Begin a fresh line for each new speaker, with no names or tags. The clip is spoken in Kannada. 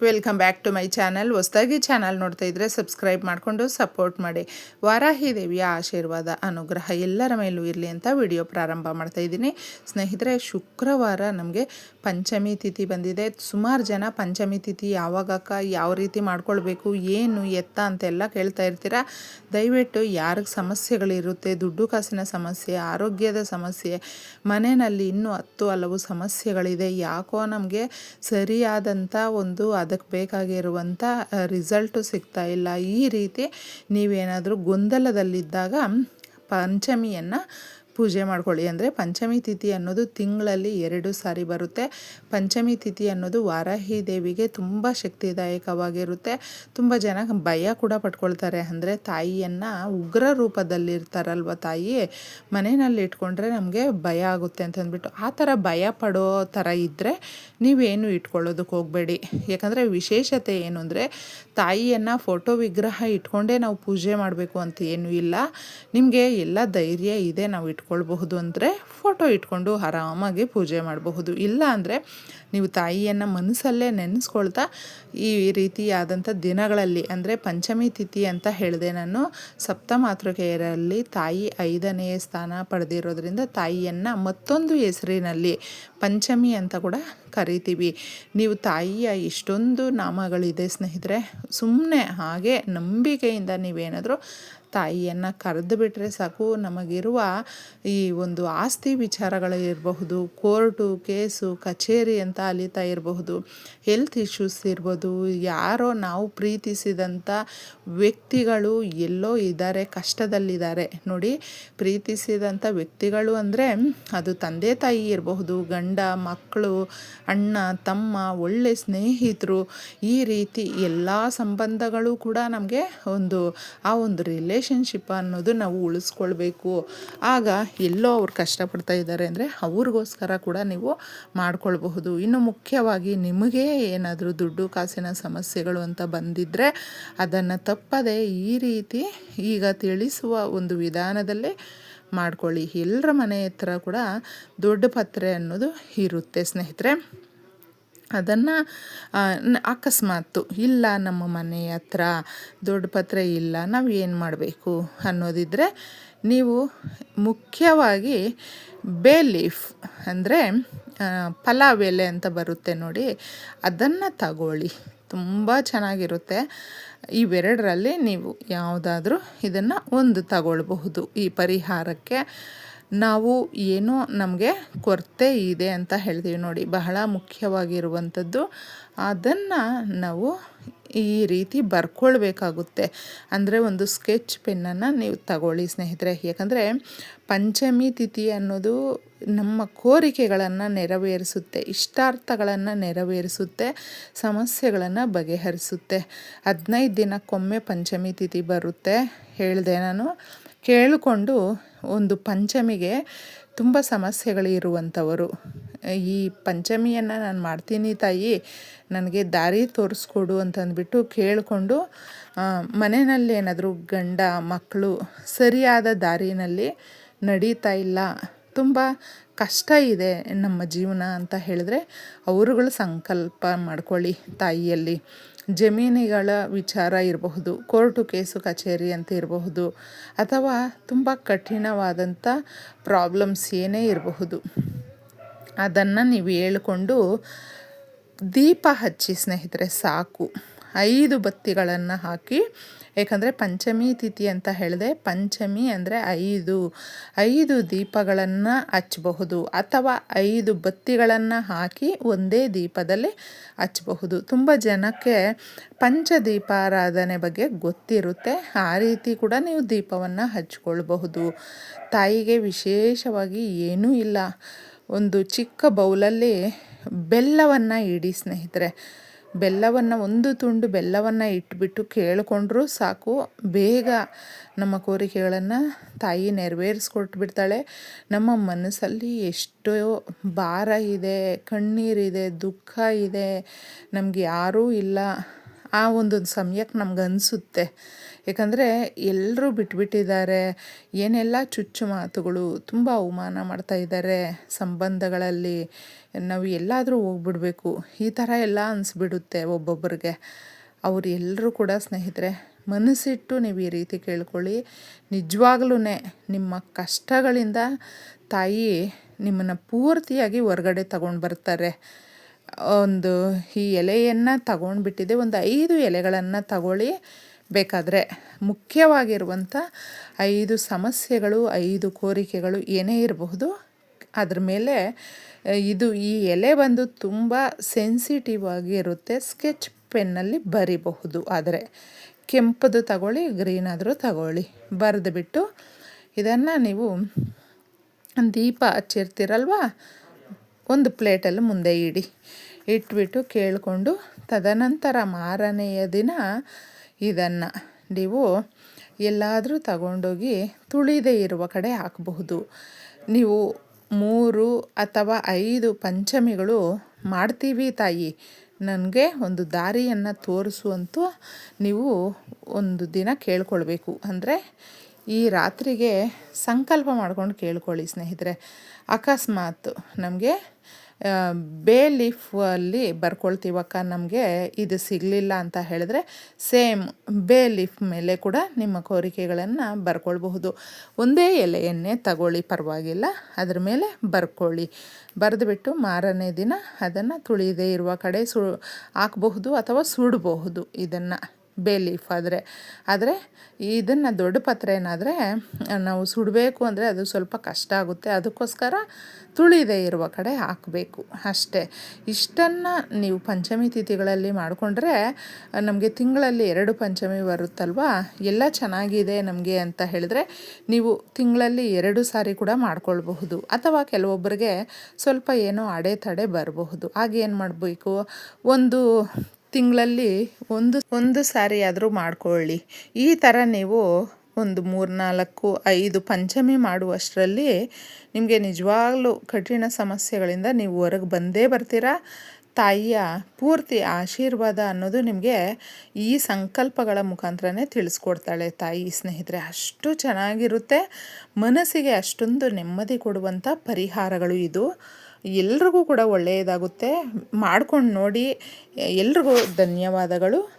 Welcome back to my channel. ಹೊಸದಾಗಿ ಚಾನಲ್ ನೋಡ್ತಾ ಇದ್ದರೆ ಸಬ್ಸ್ಕ್ರೈಬ್ ಮಾಡಿಕೊಂಡು ಸಪೋರ್ಟ್ ಮಾಡಿ. ವಾರಾಹಿ ದೇವಿಯ ಆಶೀರ್ವಾದ, ಅನುಗ್ರಹ ಎಲ್ಲರ ಮೇಲೂ ಇರಲಿ ಅಂತ ವಿಡಿಯೋ ಪ್ರಾರಂಭ ಮಾಡ್ತಾ ಇದ್ದೀನಿ. ಸ್ನೇಹಿತರೆ, ಶುಕ್ರವಾರ ನಮಗೆ ಪಂಚಮಿ ತಿಥಿ ಬಂದಿದೆ. ಸುಮಾರು ಜನ ಪಂಚಮಿ ತಿಥಿ ಯಾವಾಗಕ್ಕ, ಯಾವ ರೀತಿ ಮಾಡ್ಕೊಳ್ಬೇಕು, ಏನು ಎತ್ತ ಅಂತೆಲ್ಲ ಕೇಳ್ತಾ ಇರ್ತೀರ? ದಯವಿಟ್ಟು ಯಾರಿಗೆ ಸಮಸ್ಯೆಗಳಿರುತ್ತೆ, ದುಡ್ಡು ಕಾಸಿನ ಸಮಸ್ಯೆ, ಆರೋಗ್ಯದ ಸಮಸ್ಯೆ, ಮನೆಯಲ್ಲಿ ಇನ್ನೂ ಹತ್ತು ಹಲವು ಸಮಸ್ಯೆಗಳಿದೆ, ಯಾಕೋ ನಮಗೆ ಸರಿಯಾದಂಥ ಒಂದು ಅದಕ್ಕೆ ಬೇಕಾಗಿರುವಂಥ ರಿಸಲ್ಟು ಸಿಗ್ತಾ ಇಲ್ಲ. ಈ ರೀತಿ ನೀವೇನಾದರೂ ಗೊಂದಲದಲ್ಲಿದ್ದಾಗ ಪಂಚಮಿಯನ್ನು ಪೂಜೆ ಮಾಡ್ಕೊಳ್ಳಿ ಅಂದರೆ ಪಂಚಮಿ ತಿಥಿ ಅನ್ನೋದು ತಿಂಗಳಲ್ಲಿ ಎರಡು ಸಾರಿ ಬರುತ್ತೆ. ಪಂಚಮಿ ತಿಥಿ ಅನ್ನೋದು ವಾರಾಹಿ ದೇವಿಗೆ ತುಂಬ ಶಕ್ತಿದಾಯಕವಾಗಿರುತ್ತೆ. ತುಂಬ ಜನ ಭಯ ಕೂಡ ಪಟ್ಕೊಳ್ತಾರೆ. ಅಂದರೆ ತಾಯಿಯನ್ನು ಉಗ್ರ ರೂಪದಲ್ಲಿರ್ತಾರಲ್ವ ತಾಯಿ? ಮನೆಯಲ್ಲಿ ಇಟ್ಕೊಂಡ್ರೆ ನಮಗೆ ಭಯ ಆಗುತ್ತೆ ಅಂತಂದ್ಬಿಟ್ಟು. ಆ ಥರ ಭಯ ಪಡೋ ಥರ ಇದ್ದರೆ ನೀವೇನು ಇಟ್ಕೊಳ್ಳೋದಕ್ಕೆ ಹೋಗಬೇಡಿ. ಯಾಕಂದರೆ ವಿಶೇಷತೆ ಏನು ಅಂದರೆ ತಾಯಿಯನ್ನು ಫೋಟೋ ವಿಗ್ರಹ ಇಟ್ಕೊಂಡೇ ನಾವು ಪೂಜೆ ಮಾಡಬೇಕು ಅಂತ ಏನೂ ಇಲ್ಲ. ನಿಮಗೆ ಎಲ್ಲ ಧೈರ್ಯ ಇದೆ ನಾವು ಇಟ್ಕೊಳ್ಬಹುದು ಅಂದರೆ ಫೋಟೋ ಇಟ್ಕೊಂಡು ಆರಾಮಾಗಿ ಪೂಜೆ ಮಾಡಬಹುದು. ಇಲ್ಲ ಅಂದರೆ ನೀವು ತಾಯಿಯನ್ನು ಮನಸ್ಸಲ್ಲೇ ನೆನೆಸ್ಕೊಳ್ತಾ ಈ ರೀತಿಯಾದಂಥ ದಿನಗಳಲ್ಲಿ ಅಂದರೆ ಪಂಚಮಿ ತಿಥಿ ಅಂತ ಹೇಳಿದೆ ನಾನು ಸಪ್ತಮಾತೃಕೆಯರಲ್ಲಿ ತಾಯಿ ಐದನೆಯ ಸ್ಥಾನ ಪಡೆದಿರೋದ್ರಿಂದ ತಾಯಿಯನ್ನು ಮತ್ತೊಂದು ಹೆಸರಿನಲ್ಲಿ ಪಂಚಮಿ ಅಂತ ಕೂಡ ಕರಿತೀವಿ. ನೀವು ತಾಯಿಯ ಇಷ್ಟೊಂದು ನಾಮಗಳಿದೆ ಸ್ನೇಹಿತರೆ ಸುಮ್ಮನೆ ಹಾಗೆ ನಂಬಿಕೆಯಿಂದ ನೀವೇನಾದರೂ ತಾಯಿಯನ್ನು ಕರೆದು ಬಿಟ್ಟರೆ ಸಾಕು. ನಮಗಿರುವ ಈ ಒಂದು ಆಸ್ತಿ ವಿಚಾರಗಳು ಇರಬಹುದು, ಕೋರ್ಟು, ಕೇಸು, ಕಚೇರಿ ಅಂತ ಅಲಿತಾ ಇರಬಹುದು, ಹೆಲ್ತ್ ಇಶ್ಯೂಸ್ ಇರ್ಬೋದು, ಯಾರೋ ನಾವು ಪ್ರೀತಿಸಿದಂಥ ವ್ಯಕ್ತಿಗಳು ಎಲ್ಲೋ ಇದ್ದಾರೆ, ಕಷ್ಟದಲ್ಲಿದ್ದಾರೆ. ನೋಡಿ ಪ್ರೀತಿಸಿದಂಥ ವ್ಯಕ್ತಿಗಳು ಅಂದರೆ ಅದು ತಂದೆ ತಾಯಿ ಇರಬಹುದು, ಗಂಡ, ಮಕ್ಕಳು, ಅಣ್ಣ, ತಮ್ಮ, ಒಳ್ಳೆ ಸ್ನೇಹಿತರು. ಈ ರೀತಿ ಎಲ್ಲ ಸಂಬಂಧಗಳು ಕೂಡ ನಮಗೆ ಒಂದು, ಆ ಒಂದು ರಿಲೇಷನ್ಶಿಪ್ ಅನ್ನೋದು ನಾವು ಉಳಿಸ್ಕೊಳ್ಬೇಕು. ಆಗ ಎಲ್ಲೋ ಅವ್ರು ಕಷ್ಟಪಡ್ತಾ ಇದ್ದಾರೆ ಅಂದರೆ ಅವ್ರಿಗೋಸ್ಕರ ಕೂಡ ನೀವು ಮಾಡ್ಕೊಳ್ಬಹುದು. ಇನ್ನು ಮುಖ್ಯವಾಗಿ ನಿಮಗೆ ಏನಾದರೂ ದುಡ್ಡು, ಕಾಸಿನ ಸಮಸ್ಯೆಗಳು ಅಂತ ಬಂದಿದ್ದರೆ ಅದನ್ನು ತಪ್ಪದೆ ಈ ರೀತಿ ಈಗ ತಿಳಿಸುವ ಒಂದು ವಿಧಾನದಲ್ಲೇ ಮಾಡ್ಕೊಳ್ಳಿ. ಎಲ್ಲರ ಮನೆ ಹತ್ರ ಕೂಡ ದೊಡ್ಡ ಪತ್ರೆ ಅನ್ನೋದು ಇರುತ್ತೆ ಸ್ನೇಹಿತರೆ. ಅದನ್ನು ಅಕಸ್ಮಾತು ಇಲ್ಲ ನಮ್ಮ ಮನೆ ಹತ್ರ ದೊಡ್ಡ ಪತ್ರೆ ಇಲ್ಲ, ನಾವು ಏನು ಮಾಡಬೇಕು ಅನ್ನೋದಿದ್ದರೆ ನೀವು ಮುಖ್ಯವಾಗಿ ಬೇ ಲೀಫ್ ಅಂದರೆ ಪಲಾವ್ ಎಲೆ ಅಂತ ಬರುತ್ತೆ ನೋಡಿ, ಅದನ್ನು ತಗೊಳ್ಳಿ. ತುಂಬ ಚೆನ್ನಾಗಿರುತ್ತೆ. ಇವೆರಡರಲ್ಲಿ ನೀವು ಯಾವುದಾದ್ರೂ ಇದನ್ನು ಒಂದು ತಗೊಳ್ಬಹುದು. ಈ ಪರಿಹಾರಕ್ಕೆ ನಾವು ಏನೋ ನಮಗೆ ಕೊರತೆ ಇದೆ ಅಂತ ಹೇಳ್ತೀವಿ ನೋಡಿ. ಬಹಳ ಮುಖ್ಯವಾಗಿರುವಂಥದ್ದು. ಅದನ್ನು ನಾವು ಈ ರೀತಿ ಬರ್ಕೊಳ್ಬೇಕಾಗುತ್ತೆ. ಅಂದರೆ ಒಂದು ಸ್ಕೆಚ್ ಪೆನ್ನನ್ನು ನೀವು ತಗೊಳ್ಳಿ ಸ್ನೇಹಿತರೆ. ಯಾಕಂದರೆ ಪಂಚಮಿ ತಿಥಿ ಅನ್ನೋದು ನಮ್ಮ ಕೋರಿಕೆಗಳನ್ನು ನೆರವೇರಿಸುತ್ತೆ, ಇಷ್ಟಾರ್ಥಗಳನ್ನು ನೆರವೇರಿಸುತ್ತೆ, ಸಮಸ್ಯೆಗಳನ್ನು ಬಗೆಹರಿಸುತ್ತೆ. ಹದಿನೈದು ದಿನಕ್ಕೊಮ್ಮೆ ಪಂಚಮಿ ತಿಥಿ ಬರುತ್ತೆ. ಹೇಳಿದೆ ನಾನು. ಕೇಳಿಕೊಂಡು ಒಂದು ಪಂಚಮಿಗೆ ತುಂಬ ಸಮಸ್ಯೆಗಳಿರುವಂಥವರು ಈ ಪಂಚಮಿಯನ್ನು ನಾನು ಮಾಡ್ತೀನಿ ತಾಯಿ, ನನಗೆ ದಾರಿ ತೋರಿಸ್ಕೊಡು ಅಂತಂದ್ಬಿಟ್ಟು ಕೇಳಿಕೊಂಡು ಮನೆಯಲ್ಲೇನಾದರೂ ಗಂಡ, ಮಕ್ಕಳು ಸರಿಯಾದ ದಾರಿನಲ್ಲಿ ನಡೀತಾ ಇಲ್ಲ ತುಂಬ ಕಷ್ಟ ಇದೆ ನಮ್ಮ ಜೀವನ ಅಂತ ಹೇಳಿದ್ರೆ, ಅವರುಗಳು ಸಂಕಲ್ಪ ಮಾಡ್ಕೊಳ್ಳಿ ತಾಯಿಯಲ್ಲಿ. ಜಮೀನುಗಳ ವಿಚಾರ ಇರಬಹುದು, ಕೋರ್ಟು ಕೇಸು ಕಚೇರಿ ಅಂತ ಇರಬಹುದು, ಅಥವಾ ತುಂಬ ಕಠಿಣವಾದಂಥ ಪ್ರಾಬ್ಲಮ್ಸ್ ಏನೇ ಇರಬಹುದು. ಅದನ್ನು ನೀವು ಹೇಳಿಕೊಂಡು ದೀಪ ಹಚ್ಚಿ ಸ್ನೇಹಿತರೆ, ಸಾಕು. ಐದು ಬತ್ತಿಗಳನ್ನು ಹಾಕಿ, ಏಕೆಂದರೆ ಪಂಚಮಿ ತಿಥಿ ಅಂತ ಹೇಳಿದೆ, ಪಂಚಮಿ ಅಂದರೆ ಐದು. ಐದು ದೀಪಗಳನ್ನು ಹಚ್ಚಬಹುದು ಅಥವಾ ಐದು ಬತ್ತಿಗಳನ್ನು ಹಾಕಿ ಒಂದೇ ದೀಪದಲ್ಲಿ ಹಚ್ಚಬಹುದು ತುಂಬ ಜನಕ್ಕೆ ಪಂಚದೀಪಾರಾಧನೆ ಬಗ್ಗೆ ಗೊತ್ತಿರುತ್ತೆ. ಆ ರೀತಿ ಕೂಡ ನೀವು ದೀಪವನ್ನು ಹಚ್ಕೊಳ್ಬಹುದು. ತಾಯಿಗೆ ವಿಶೇಷವಾಗಿ ಏನೂ ಇಲ್ಲ. ಒಂದು ಚಿಕ್ಕ ಬೌಲಲ್ಲಿ ಬೆಲ್ಲವನ್ನು ಇಡಿ ಸ್ನೇಹಿತರೆ. ಬೆಲ್ಲವನ್ನು ಒಂದು ತುಂಡು ಬೆಲ್ಲವನ್ನು ಇಟ್ಬಿಟ್ಟು ಕೇಳಿಕೊಂಡ್ರೂ ಸಾಕು. ಬೇಗ ನಮ್ಮ ಕೋರಿಕೆಗಳನ್ನು ತಾಯಿ ನೆರವೇರಿಸ್ಕೊಟ್ಬಿಡ್ತಾಳೆ. ನಮ್ಮ ಮನಸ್ಸಲ್ಲಿ ಎಷ್ಟೋ ಭಾರ ಇದೆ, ಕಣ್ಣೀರಿದೆ, ದುಃಖ ಇದೆ. ನಮಗೆ ಯಾರೂ ಇಲ್ಲ. ಆ ಒಂದೊಂದು ಸಮಯಕ್ಕೆ ನಮ್ಗೆ ಅನಿಸುತ್ತೆ. ಯಾಕಂದರೆ ಎಲ್ಲರೂ ಬಿಟ್ಬಿಟ್ಟಿದ್ದಾರೆ. ಏನೆಲ್ಲ ಚುಚ್ಚು ಮಾತುಗಳು, ತುಂಬ ಅವಮಾನ ಮಾಡ್ತಾ ಇದ್ದಾರೆ ಸಂಬಂಧಗಳಲ್ಲಿ. ನಾವು ಎಲ್ಲಾದರೂ ಹೋಗ್ಬಿಡ್ಬೇಕು. ಈ ಥರ ಎಲ್ಲ ಅನಿಸ್ಬಿಡುತ್ತೆ ಒಬ್ಬೊಬ್ಬರಿಗೆ ಅವರು ಎಲ್ಲರೂ ಕೂಡ ಸ್ನೇಹಿತರೆ, ಮನಸ್ಸಿಟ್ಟು ನೀವು ಈ ರೀತಿ ಕೇಳ್ಕೊಳ್ಳಿ. ನಿಜವಾಗ್ಲೂ ನಿಮ್ಮ ಕಷ್ಟಗಳಿಂದ ತಾಯಿ ನಿಮ್ಮನ್ನು ಪೂರ್ತಿಯಾಗಿ ಹೊರಗಡೆ ತಗೊಂಡು ಬರ್ತಾರೆ. ಒಂದು ಈ ಎಲೆಯನ್ನು ತಗೊಂಡ್ಬಿಟ್ಟಿದೆ, ಒಂದು ಐದು ಎಲೆಗಳನ್ನು ತಗೊಳ್ಳಿ ಬೇಕಾದರೆ. ಮುಖ್ಯವಾಗಿರುವಂಥ ಐದು ಸಮಸ್ಯೆಗಳು, ಐದು ಕೋರಿಕೆಗಳು ಏನೇ ಇರಬಹುದು, ಅದ್ರ ಮೇಲೆ ಇದು ಈ ಎಲೆ ಬಂದು ತುಂಬ ಸೆನ್ಸಿಟಿವ್ ಆಗಿರುತ್ತೆ ಸ್ಕೆಚ್ ಪೆನ್ನಲ್ಲಿ ಬರಿಬಹುದು. ಆದರೆ ಕೆಂಪದು ತಗೊಳ್ಳಿ ಗ್ರೀನ್ ಆದರೂ ತಗೊಳ್ಳಿ. ಬರೆದುಬಿಟ್ಟು ಇದನ್ನು ನೀವು ದೀಪ ಹಚ್ಚಿರ್ತೀರಲ್ವ ಒಂದು ಪ್ಲೇಟಲ್ಲಿ ಮುಂದೆ ಇಡಿ. ಇಟ್ಬಿಟ್ಟು ಕೇಳಿಕೊಂಡು ತದನಂತರ ಮಾರನೆಯ ದಿನ ಇದನ್ನು ನೀವು ಎಲ್ಲಾದರೂ ತಗೊಂಡೋಗಿ ತುಳಿದೇ ಇರುವ ಕಡೆ ಹಾಕಬಹುದು. ನೀವು ಮೂರು ಅಥವಾ ಐದು ಪಂಚಮಿಗಳು ಮಾಡ್ತೀವಿ ತಾಯಿ. ನನಗೆ ಒಂದು ದಾರಿಯನ್ನು ತೋರಿಸುವಂತೂ ನೀವು ಒಂದು ದಿನ ಕೇಳ್ಕೊಳ್ಬೇಕು. ಅಂದರೆ ಈ ರಾತ್ರಿಗೆ ಸಂಕಲ್ಪ ಮಾಡ್ಕೊಂಡು ಕೇಳ್ಕೊಳ್ಳಿ ಸ್ನೇಹಿತರೆ. ಅಕಸ್ಮಾತ್ ನಮಗೆ ಬೇ ಲೀಫಲ್ಲಿ ಬರ್ಕೊಳ್ತೀವಕ್ಕ ನಮಗೆ ಇದು ಸಿಗಲಿಲ್ಲ ಅಂತ ಹೇಳಿದ್ರೆ ಸೇಮ್ ಬೇ ಲೀಫ್ ಮೇಲೆ ಕೂಡ ನಿಮ್ಮ ಕೋರಿಕೆಗಳನ್ನು ಬರ್ಕೊಳ್ಬಹುದು. ಒಂದೇ ಎಲೆಯನ್ನೇ ತಗೊಳ್ಳಿ, ಪರವಾಗಿಲ್ಲ, ಅದ್ರ ಮೇಲೆ ಬರ್ಕೊಳ್ಳಿ. ಬರೆದುಬಿಟ್ಟು ಮಾರನೇ ದಿನ ಅದನ್ನು ತುಳಿದೇ ಇರುವ ಕಡೆ ಸು, ಹಾಕಬಹುದು ಅಥವಾ ಸುಡಬಹುದು ಇದನ್ನು. ಬೇ ಲೀಫ್ ಆದರೆ. ಆದರೆ ಇದನ್ನು ದೊಡ್ಡ ಪತ್ರೆ ಏನಾದರೆ, ನಾವು ಸುಡಬೇಕು ಅಂದರೆ ಅದು ಸ್ವಲ್ಪ ಕಷ್ಟ ಆಗುತ್ತೆ. ಅದಕ್ಕೋಸ್ಕರ ತುಳಿದೆ ಇರುವ ಕಡೆ ಹಾಕಬೇಕು. ಅಷ್ಟೇ. ಇಷ್ಟನ್ನು ನೀವು ಪಂಚಮಿ ತಿಥಿಗಳಲ್ಲಿ ಮಾಡಿಕೊಂಡ್ರೆ, ನಮಗೆ ತಿಂಗಳಲ್ಲಿ ಎರಡು ಪಂಚಮಿ ಬರುತ್ತಲ್ವ? ಎಲ್ಲ ಚೆನ್ನಾಗಿದೆ ನಮಗೆ ಅಂತ ಹೇಳಿದ್ರೆ, ನೀವು ತಿಂಗಳಲ್ಲಿ ಎರಡು ಸಾರಿ ಕೂಡ ಮಾಡ್ಕೊಳ್ಬಹುದು. ಅಥವಾ ಕೆಲವೊಬ್ಬರಿಗೆ ಸ್ವಲ್ಪ ಏನೋ ಅಡೆತಡೆ ಬರಬಹುದು. ಹಾಗೇನು ಮಾಡಬೇಕು? ಒಂದು ತಿಂಗಳಲ್ಲಿ ಒಂದು ಒಂದು ಸಾರಿ ಆದರೂ ಮಾಡಿಕೊಳ್ಳಿ. ಈ ಥರ ನೀವು ಒಂದು ಮೂರು ನಾಲ್ಕು ಐದು ಪಂಚಮಿ ಮಾಡುವಷ್ಟರಲ್ಲಿ ನಿಮಗೆ ನಿಜವಾಗ್ಲೂ ಕಠಿಣ ಸಮಸ್ಯೆಗಳಿಂದ ನೀವು ಹೊರಗೆ ಬಂದೇ ಬರ್ತೀರಾ? ತಾಯಿಯ ಪೂರ್ತಿ ಆಶೀರ್ವಾದ ಅನ್ನೋದು ನಿಮಗೆ ಈ ಸಂಕಲ್ಪಗಳ ಮುಖಾಂತರನೇ ತಿಳಿಸ್ಕೊಡ್ತಾಳೆ ತಾಯಿ ಸ್ನೇಹಿತರೆ. ಅಷ್ಟು ಚೆನ್ನಾಗಿರುತ್ತೆ. ಮನಸ್ಸಿಗೆ ಅಷ್ಟೊಂದು ನೆಮ್ಮದಿ ಕೊಡುವಂಥ ಪರಿಹಾರಗಳು ಇದು. ಎಲ್ರಿಗೂ ಕೂಡ ಒಳ್ಳೆಯದಾಗುತ್ತೆ. ಮಾಡ್ಕೊಂಡು ನೋಡಿ ಎಲ್ರಿಗೂ ಧನ್ಯವಾದಗಳು.